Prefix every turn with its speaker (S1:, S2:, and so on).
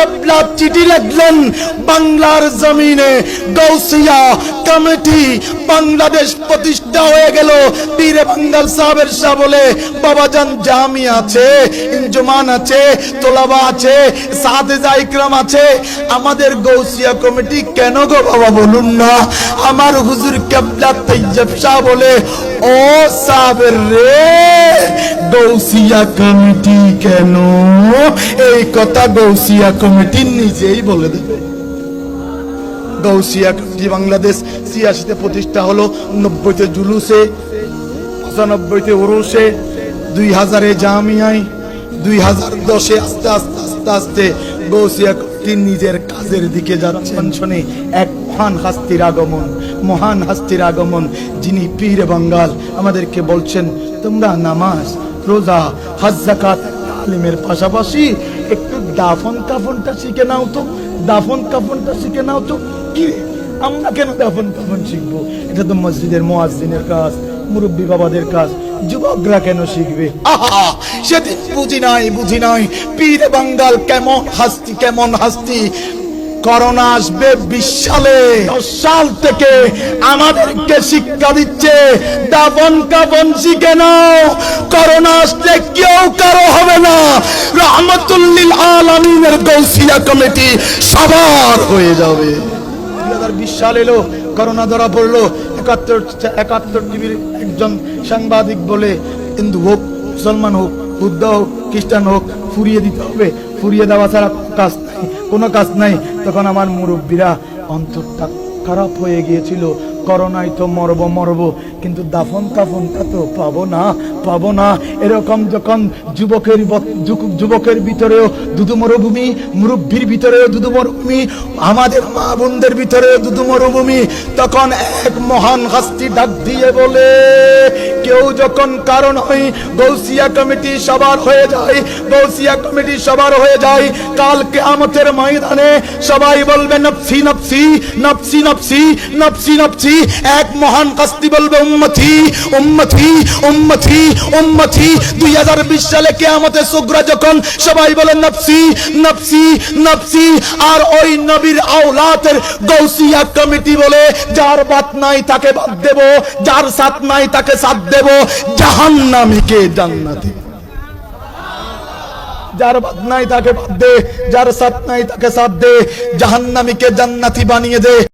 S1: কেবলা চিঠি বাংলার জমিনে। গৌসিয়া কমিটি বাংলাদেশ প্রতিষ্ঠা হয়ে গেল। বাঙ্গাল সাহেবের শাহ বলে, বাবাজান জামি আছে আছে, তোলাবা আছে সাদে জাইকরাম আছে। আমাদের গৌসিয়া কমিটি কেন গো বাবা বলুন না? আমার হুজুর কেবলা তৈয়ব শাহ বলে, ও সাহেবের রে গৌসিয়া কমিটি কেন? এই কথা গৌসিয়া কমিটি নিজেই বলে দেবে। গৌসিয়া কমিটি বাংলাদেশ ছিয়াশিতে প্রতিষ্ঠা হলো, নব্বইতে জুলুসে, পঁচানব্বইতে ওরসে দুই হাজারে জামিয়ায় দুই হাজার দশে আস্তে আস্তে আস্তে আস্তে গৌসিয়া কমিটি নিজের কাজের দিকে যাচ্ছেন শোনে এক মহান হাস্তির আগমন, মহান হাস্তির আগমন, যিনি পীর বাঙ্গাল, আমাদেরকে বলছেন, তোমরা নামাজ রোজা, হজ জাকাত তালিমের পাশাপাশি একটু দাফন কাফনটা শিখে নাও তো। দাফন কাফনটা শিখে নাও তো। কি? আমরা কেন দাফন কাফন শিখব? এটা তো মসজিদের মোয়াজ্জিনের কাজ, মুরব্বী বাবাদের কাজ। যুবকরা কেন শিখবে? আহা! সেদিন বুঝি নাই বুঝি নাই। পীর বাঙ্গাল কেমন হাসতি কেমন হাসতি। করোনা আসবে বিশ সালে দশ সাল থেকে আমাদেরকে শিক্ষা দিচ্ছে, দাফন কাফন শিখে নাও। করোনা আসলে কেউ কারও হবে না। রহমতুল্লিল আলমিনের গৌসিয়া কমিটি সবার হয়ে যাবে। দুই এলো, করোনা ধরা পড়ল। একাত্তর একাত্তর টিভির একজন সাংবাদিক বলে, হিন্দু হোক, মুসলমান হোক, বুদ্ধ হোক, খ্রিস্টান হোক, ফুরিয়ে দিতে হবে। ফুরিয়ে দেওয়া ছাড়া কাজ নাই, কোনো কাজ নাই। তখন আমার মুরব্বীরা অন্তরটা খারাপ হয়ে গিয়েছিল। করোনায় তো মরব মরব। কিন্তু দাফন কাফনটা তো পাবো না পাবো না। এরকম যখন যুবকের যুবকের ভিতরেও দুদু মরুভূমি মুরব্বীর ভিতরেও দুদু মরুভূমি আমাদের মা বোনদের ভিতরেও দুদু মরুভূমি তখন এক মহান হাস্তি ডাক দিয়ে বলে কেউ যখন কারণ হয় গৌসিয়া কমিটি সবার হয়ে যায় গৌসিয়া কমিটি সবার হয়ে যায়। কালকে আমাদের ময়দানে সবাই বলবে, নফসি নফসি নফসি নফসি নফসি নফসি। এক মহান কাস্তি বলবে, উম্মতি উম্মতি উম্মতি উম্মতি। দুই হাজার বিশ সালে কেয়ামতের সুগ্রা যখন সবাই বলে, নফসি নফসি নফসি। আর ওই নবীর আওলাতের গৌসিয়া কমিটি বলে, যার বাত নাই তাকে বাদ দেব, যার সাথ নাই তাকে সাথ দেব জাহান্নামীকে জান্নাতি। যার বাদ নাই তাকে বাদ দে, যার সাথ নাই তাকে সাথ দে, জাহান্নামীকে জান্নাতি বানিয়ে দে।